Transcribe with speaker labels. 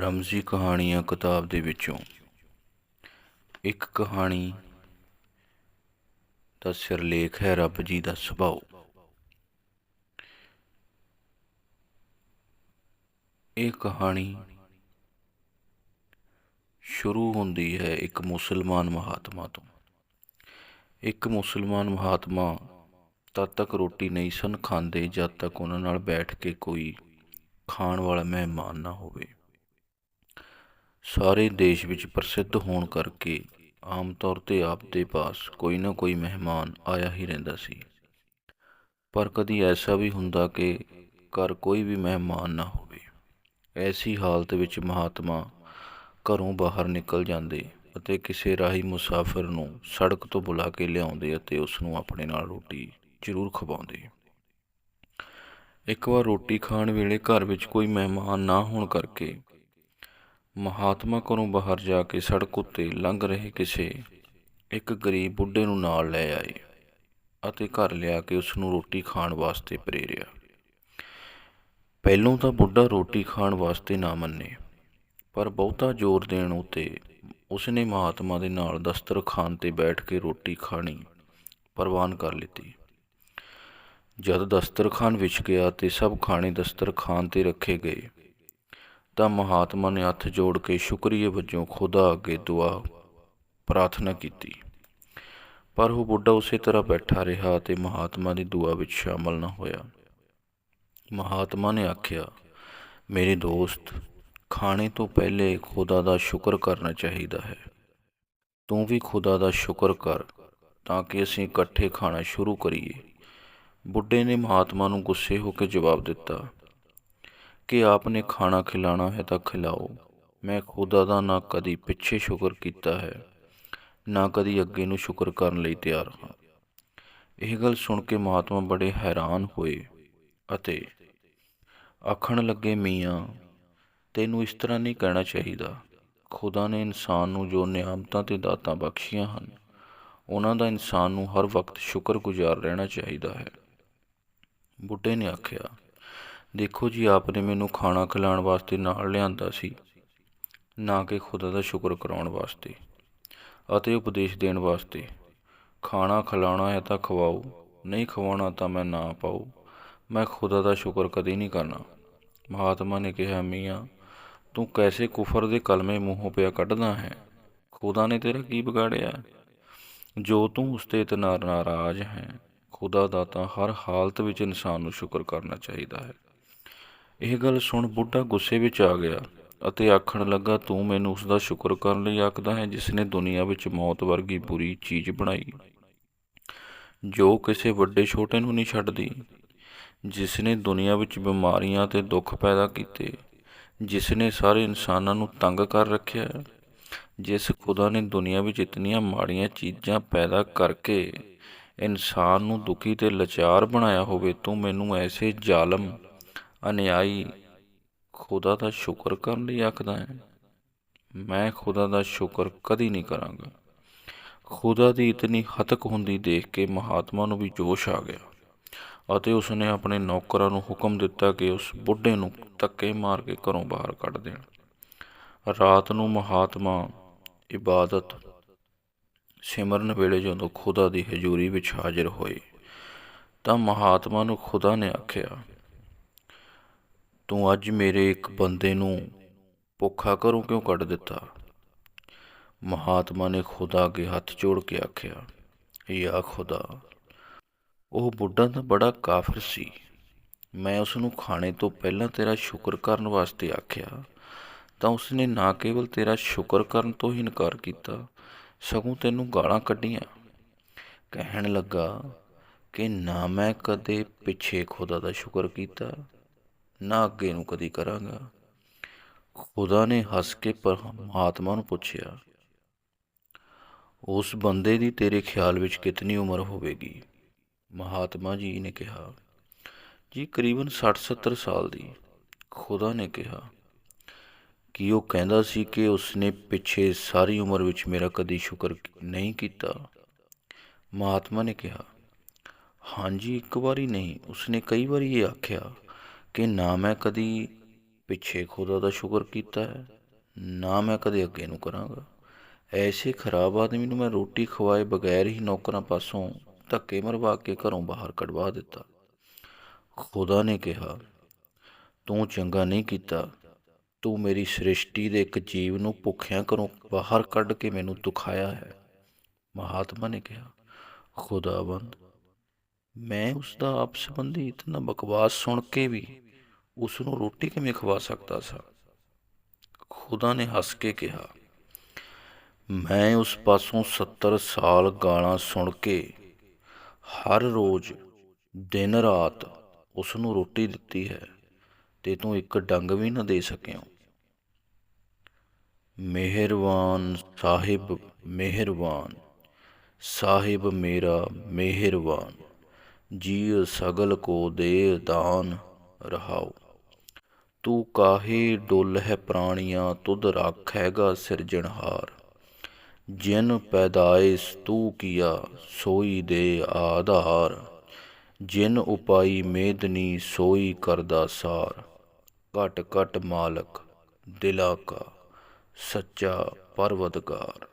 Speaker 1: ਰਮਜ਼ੀ ਕਹਾਣੀਆਂ ਕਿਤਾਬ ਦੇ ਵਿੱਚੋਂ ਇੱਕ ਕਹਾਣੀ ਦਾ ਸਿਰਲੇਖ ਹੈ ਰੱਬ ਜੀ ਦਾ ਸੁਭਾਅ। ਇਹ ਕਹਾਣੀ ਸ਼ੁਰੂ ਹੁੰਦੀ ਹੈ ਇੱਕ ਮੁਸਲਮਾਨ ਮਹਾਤਮਾ ਤੋਂ। ਇੱਕ ਮੁਸਲਮਾਨ ਮਹਾਤਮਾ ਤਦ ਤੱਕ ਰੋਟੀ ਨਹੀਂ ਸਨ ਖਾਂਦੇ ਜਦ ਤੱਕ ਉਹਨਾਂ ਨਾਲ ਬੈਠ ਕੇ ਕੋਈ ਖਾਣ ਵਾਲਾ ਮਹਿਮਾਨ ਨਾ ਹੋਵੇ। ਸਾਰੇ ਦੇਸ਼ ਵਿੱਚ ਪ੍ਰਸਿੱਧ ਹੋਣ ਕਰਕੇ ਆਮ ਤੌਰ ਤੇ ਆਪ ਦੇ ਪਾਸ ਕੋਈ ਨਾ ਕੋਈ ਮਹਿਮਾਨ ਆਇਆ ਹੀ ਰਹਿੰਦਾ ਸੀ। ਪਰ ਕਦੀ ਐਸਾ ਵੀ ਹੁੰਦਾ ਕਿ ਘਰ ਕੋਈ ਵੀ ਮਹਿਮਾਨ ਨਾ ਹੋਵੇ। ਐਸੀ ਹਾਲਤ ਵਿੱਚ ਮਹਾਤਮਾ ਘਰੋਂ ਬਾਹਰ ਨਿਕਲ ਜਾਂਦੇ ਅਤੇ ਕਿਸੇ ਰਾਹੀ ਮੁਸਾਫਿਰ ਨੂੰ ਸੜਕ ਤੋਂ ਬੁਲਾ ਕੇ ਲਿਆਉਂਦੇ ਅਤੇ ਉਸ ਨੂੰ ਆਪਣੇ ਨਾਲ ਰੋਟੀ ਜ਼ਰੂਰ ਖਵਾਉਂਦੇ। ਇੱਕ ਵਾਰ ਰੋਟੀ ਖਾਣ ਵੇਲੇ ਘਰ ਵਿੱਚ ਕੋਈ ਮਹਿਮਾਨ ਨਾ ਹੋਣ ਕਰਕੇ ਮਹਾਤਮਾ ਘਰੋਂ ਬਾਹਰ ਜਾ ਕੇ ਸੜਕ ਉੱਤੇ ਲੰਘ ਰਹੇ ਕਿਸੇ ਇੱਕ ਗਰੀਬ ਬੁੱਢੇ ਨੂੰ ਨਾਲ ਲੈ ਆਏ ਅਤੇ ਘਰ ਲਿਆ ਕੇ ਉਸ ਨੂੰ ਰੋਟੀ ਖਾਣ ਵਾਸਤੇ ਪ੍ਰੇਰਿਆ। ਪਹਿਲੋਂ ਤਾਂ ਬੁੱਢਾ ਰੋਟੀ ਖਾਣ ਵਾਸਤੇ ਨਾ ਮੰਨੇ, ਪਰ ਬਹੁਤਾ ਜ਼ੋਰ ਦੇਣ ਉਤੇ ਉਸਨੇ ਮਹਾਤਮਾ ਦੇ ਨਾਲ ਦਸਤਰਖਾਨ ਤੇ ਬੈਠ ਕੇ ਰੋਟੀ ਖਾਣੀ ਪ੍ਰਵਾਨ ਕਰ ਲਿੱਤੀ। ਜਦ ਦਸਤਰਖਾਨ ਵਿੱਚ ਗਿਆ ਤੇ ਸਭ ਖਾਣੇ ਦਸਤਰਖਾਨ ਤੇ ਰੱਖੇ ਗਏ ਤਾਂ ਮਹਾਤਮਾ ਨੇ ਹੱਥ ਜੋੜ ਕੇ ਸ਼ੁਕਰੀਏ ਵਜੋਂ ਖੁਦਾ ਅੱਗੇ ਦੁਆ ਪ੍ਰਾਰਥਨਾ ਕੀਤੀ। ਪਰ ਉਹ ਬੁੱਢਾ ਉਸੇ ਤਰ੍ਹਾਂ ਬੈਠਾ ਰਿਹਾ ਤੇ ਮਹਾਤਮਾ ਦੀ ਦੁਆ ਵਿੱਚ ਸ਼ਾਮਲ ਨਾ ਹੋਇਆ। ਮਹਾਤਮਾ ਨੇ ਆਖਿਆ, ਮੇਰੇ ਦੋਸਤ, ਖਾਣੇ ਤੋਂ ਪਹਿਲੇ ਖੁਦਾ ਦਾ ਸ਼ੁਕਰ ਕਰਨਾ ਚਾਹੀਦਾ ਹੈ। ਤੂੰ ਵੀ ਖੁਦਾ ਦਾ ਸ਼ੁਕਰ ਕਰ ਤਾਂ ਕਿ ਅਸੀਂ ਇਕੱਠੇ ਖਾਣਾ ਸ਼ੁਰੂ ਕਰੀਏ। ਬੁੱਢੇ ਨੇ ਮਹਾਤਮਾ ਨੂੰ ਗੁੱਸੇ ਹੋ ਕੇ ਜਵਾਬ ਦਿੱਤਾ ਕਿ ਆਪਨੇ ਖਾਣਾ ਖਿਲਾਣਾ ਹੈ ਤਾਂ ਖਿਲਾਓ। ਮੈਂ ਖੁਦਾ ਦਾ ਨਾ ਕਦੀ ਪਿੱਛੇ ਸ਼ੁਕਰ ਕੀਤਾ ਹੈ, ਨਾ ਕਦੀ ਅੱਗੇ ਨੂੰ ਸ਼ੁਕਰ ਕਰਨ ਲਈ ਤਿਆਰ ਹਾਂ। ਇਹ ਗੱਲ ਸੁਣ ਕੇ ਮਹਾਤਮਾ ਬੜੇ ਹੈਰਾਨ ਹੋਏ ਅਤੇ ਆਖਣ ਲੱਗੇ, ਮੀਆਂ, ਤੈਨੂੰ ਇਸ ਤਰ੍ਹਾਂ ਨਹੀਂ ਕਹਿਣਾ ਚਾਹੀਦਾ। ਖੁਦਾ ਨੇ ਇਨਸਾਨ ਨੂੰ ਜੋ ਨਿਆਮਤਾਂ ਤੇ ਦਾਤਾਂ ਬਖਸ਼ੀਆਂ ਹਨ, ਉਹਨਾਂ ਦਾ ਇਨਸਾਨ ਨੂੰ ਹਰ ਵਕਤ ਸ਼ੁਕਰਗੁਜ਼ਾਰ ਰਹਿਣਾ ਚਾਹੀਦਾ ਹੈ। ਬੁੱਢੇ ਨੇ ਆਖਿਆ ਦੇਖੋ ਜੀ ਆਪ ਨੇ ਮੈਨੂੰ ਖਾਣਾ ਖਿਲਾਉਣ ਵਾਸਤੇ ਨਾਲ ਲਿਆਂਦਾ ਸੀ, ਨਾ ਕਿ ਖੁਦਾ ਦਾ ਸ਼ੁਕਰ ਕਰਾਉਣ ਵਾਸਤੇ ਅਤੇ ਉਪਦੇਸ਼ ਦੇਣ ਵਾਸਤੇ। ਖਾਣਾ ਖਿਲਾਉਣਾ ਹੈ ਤਾਂ ਖਵਾਓ, ਨਹੀਂ ਖਵਾਉਣਾ ਤਾਂ ਮੈਂ ਨਾ ਪਾਉ ਮੈਂ ਖੁਦਾ ਦਾ ਸ਼ੁਕਰ ਕਦੇ ਨਹੀਂ ਕਰਨਾ। ਮਹਾਤਮਾ ਨੇ ਕਿਹਾ, ਮੀਆਂ, ਤੂੰ ਕੈਸੇ ਕੁਫਰ ਦੇ ਕਲਮੇ ਮੂੰਹੋਂ ਪਿਆ ਕੱਢਦਾ ਹੈ? ਖੁਦਾ ਨੇ ਤੇਰਾ ਕੀ ਵਿਗਾੜਿਆ? ਜੋ ਤੂੰ ਉਸ ਤੇ ਇਤਨਾ ਨਾਰਾਜ਼ ਹੈ, ਖੁਦਾ ਦਾ ਤਾਂ ਹਰ ਹਾਲਤ ਵਿੱਚ ਇਨਸਾਨ ਨੂੰ ਸ਼ੁਕਰ ਕਰਨਾ ਚਾਹੀਦਾ ਹੈ। ਇਹ ਗੱਲ ਸੁਣ ਬੁੱਢਾ ਗੁੱਸੇ ਵਿੱਚ ਆ ਗਿਆ ਅਤੇ ਆਖਣ ਲੱਗਾ, ਤੂੰ ਮੈਨੂੰ ਉਸ ਦਾ ਸ਼ੁਕਰ ਕਰਨ ਲਈ ਆਖਦਾ ਹੈ ਜਿਸ ਨੇ ਦੁਨੀਆ ਵਿੱਚ ਮੌਤ ਵਰਗੀ ਬੁਰੀ ਚੀਜ਼ ਬਣਾਈ। ਜੋ ਕਿਸੇ ਵੱਡੇ ਛੋਟੇ ਨੂੰ ਨਹੀਂ ਛੱਡਦੀ ਜਿਸ ਨੇ ਦੁਨੀਆ ਵਿੱਚ ਬਿਮਾਰੀਆਂ ਤੇ ਦੁੱਖ ਪੈਦਾ ਕੀਤੇ ਜਿਸ ਨੇ ਸਾਰੇ ਇਨਸਾਨਾਂ ਨੂੰ ਤੰਗ ਕਰ ਰੱਖਿਆ, ਜਿਸ ਖੁਦਾ ਨੇ ਦੁਨੀਆ ਵਿੱਚ ਇਤਨੀਆਂ ਮਾੜੀਆਂ ਚੀਜ਼ਾਂ ਪੈਦਾ ਕਰਕੇ ਇਨਸਾਨ ਨੂੰ ਦੁਖੀ ਤੇ ਲਾਚਾਰ ਬਣਾਇਆ ਹੋਵੇ, ਤੂੰ ਮੈਨੂੰ ਐਸੇ ਜ਼ਾਲਮ ਅਨਿਆਈ, ਖੁਦਾ ਦਾ ਸ਼ੁਕਰ ਕਰਨ ਲਈ ਆਖਦਾ ਹੈ। ਮੈਂ ਖੁਦਾ ਦਾ ਸ਼ੁਕਰ ਕਦੀ ਨਹੀਂ ਕਰਾਂਗਾ। ਖੁਦਾ ਦੀ ਇਤਨੀ ਹਤਕ ਹੁੰਦੀ ਦੇਖ ਕੇ ਮਹਾਤਮਾ ਨੂੰ ਵੀ ਜੋਸ਼ ਆ ਗਿਆ ਅਤੇ ਉਸਨੇ ਆਪਣੇ ਨੌਕਰਾਂ ਨੂੰ ਹੁਕਮ ਦਿੱਤਾ ਕਿ ਉਸ ਬੁੱਢੇ ਨੂੰ ਧੱਕੇ ਮਾਰ ਕੇ ਘਰੋਂ ਬਾਹਰ ਕੱਢ ਦੇਣ। ਰਾਤ ਨੂੰ ਮਹਾਤਮਾ ਇਬਾਦਤ ਸਿਮਰਨ ਵੇਲੇ ਜਦੋਂ ਖੁਦਾ ਦੀ ਹਜ਼ੂਰੀ ਵਿੱਚ ਹਾਜ਼ਰ ਹੋਏ ਤਾਂ ਮਹਾਤਮਾ ਨੂੰ ਖੁਦਾ ਨੇ ਆਖਿਆ ਤੂੰ ਅੱਜ ਮੇਰੇ ਇੱਕ ਬੰਦੇ ਨੂੰ ਭੁੱਖਾ ਘਰੋਂ ਕਿਉਂ ਕੱਢ ਦਿੱਤਾ? ਮਹਾਤਮਾ ਨੇ ਖੁਦਾ ਅੱਗੇ ਹੱਥ ਜੋੜ ਕੇ ਆਖਿਆ, ਯਾ ਖੁਦਾ, ਉਹ ਬੁੱਢਾ ਤਾਂ ਬੜਾ ਕਾਫਰ ਸੀ। ਮੈਂ ਉਸ ਨੂੰ ਖਾਣੇ ਤੋਂ ਪਹਿਲਾਂ ਤੇਰਾ ਸ਼ੁਕਰ ਕਰਨ ਵਾਸਤੇ ਆਖਿਆ, ਤਾਂ ਉਸਨੇ ਨਾ ਕੇਵਲ ਤੇਰਾ ਸ਼ੁਕਰ ਕਰਨ ਤੋਂ ਹੀ ਇਨਕਾਰ ਕੀਤਾ, ਸਗੋਂ ਤੈਨੂੰ ਗਾਲਾਂ ਕੱਢੀਆਂ। ਕਹਿਣ ਲੱਗਾ ਕਿ ਨਾ ਮੈਂ ਕਦੇ ਪਿੱਛੇ ਖੁਦਾ ਦਾ ਸ਼ੁਕਰ ਕੀਤਾ ਨਾ ਅੱਗੇ ਨੂੰ ਕਦੀ ਕਰਾਂਗਾ। ਖੁਦਾ ਨੇ ਹੱਸ ਕੇ ਪਰਮਾਤਮਾ ਨੂੰ ਪੁੱਛਿਆ, ਉਸ ਬੰਦੇ ਦੀ ਤੇਰੇ ਖਿਆਲ ਵਿੱਚ ਕਿੰਨੀ ਉਮਰ ਹੋਵੇਗੀ? ਮਹਾਤਮਾ ਜੀ ਨੇ ਕਿਹਾ, ਜੀ, ਕਰੀਬਨ 60-70 ਸਾਲ ਦੀ। ਖੁਦਾ ਨੇ ਕਿਹਾ, ਕਿ ਉਹ ਕਹਿੰਦਾ ਸੀ ਕਿ ਉਸਨੇ ਪਿੱਛੇ ਸਾਰੀ ਉਮਰ ਵਿੱਚ ਮੇਰਾ ਕਦੀ ਸ਼ੁਕਰ ਨਹੀਂ ਕੀਤਾ? ਮਹਾਤਮਾ ਨੇ ਕਿਹਾ, ਹਾਂਜੀ, ਇੱਕ ਵਾਰੀ ਨਹੀਂ, ਉਸਨੇ ਕਈ ਵਾਰੀ ਇਹ ਆਖਿਆ। ਕਿ ਨਾ ਮੈਂ ਕਦੀ ਪਿੱਛੇ ਖੁਦਾ ਦਾ ਸ਼ੁਕਰ ਕੀਤਾ ਹੈ, ਨਾ ਮੈਂ ਕਦੇ ਅੱਗੇ ਨੂੰ ਕਰਾਂਗਾ। ਐਸੇ ਖਰਾਬ ਆਦਮੀ ਨੂੰ ਮੈਂ ਰੋਟੀ ਖਵਾਏ ਬਗੈਰ ਹੀ ਨੌਕਰਾਂ ਪਾਸੋਂ ਧੱਕੇ ਮਰਵਾ ਕੇ ਘਰੋਂ ਬਾਹਰ ਕਢਵਾ ਦਿੱਤਾ। ਖੁਦਾ ਨੇ ਕਿਹਾ, ਤੂੰ ਚੰਗਾ ਨਹੀਂ ਕੀਤਾ। ਤੂੰ ਮੇਰੀ ਸ੍ਰਿਸ਼ਟੀ ਦੇ ਇੱਕ ਜੀਵ ਨੂੰ ਭੁੱਖਿਆਂ ਘਰੋਂ ਬਾਹਰ ਕੱਢ ਕੇ ਮੈਨੂੰ ਦੁਖਾਇਆ ਹੈ। ਮਹਾਤਮਾ ਨੇ ਕਿਹਾ, ਖੁਦਾਵੰਦ ਮੈਂ ਉਸ ਦਾ ਆਪ ਸੰਬੰਧੀ ਇਤਨਾ ਬਕਵਾਸ ਸੁਣ ਕੇ ਵੀ ਉਸ ਨੂੰ ਰੋਟੀ ਕਿਵੇਂ ਖਵਾ ਸਕਦਾ ਸਾਂ? ਖੁਦਾ ਨੇ ਹੱਸ ਕੇ ਕਿਹਾ, ਮੈਂ ਉਸ ਪਾਸੋਂ 70 ਸਾਲ ਗਾਲਾਂ ਸੁਣ ਕੇ ਹਰ ਰੋਜ਼ ਦਿਨ ਰਾਤ ਉਸ ਨੂੰ ਰੋਟੀ ਦਿੱਤੀ ਹੈ ਤੇ ਤੂੰ ਇੱਕ ਡੰਗ ਵੀ ਨਾ ਦੇ ਸਕਿਓ। ਮਿਹਰਬਾਨ ਸਾਹਿਬ ਮਿਹਰਬਾਨ। ਸਾਹਿਬ ਮੇਰਾ ਮਿਹਰਬਾਨ। ਜੀਵ ਸਗਲ ਕੋ ਦੇ ਦਾਨ ਰਹਾਓ ਤੂੰ ਕਾਹੇ ਡੁੱਲ ਹੈ ਪ੍ਰਾਣੀਆਂ, ਤੁਧ ਰਾਖੈਗਾ ਸਿਰਜਣਹਾਰ ਜਿਨ ਪੈਦਾਇਸ ਤੂੰ ਕੀਆ, ਸੋਈ ਦੇ ਆਧਾਰ। ਜਿਨ ਉਪਾਈ ਮੇਦਨੀ ਸੋਈ ਕਰਦਾ ਸਾਰ। ਘਟ ਘਟ ਮਾਲਕ, ਦਿਲਾ ਕਾ, ਸੱਚਾ ਪਰਵਦਗਾਰ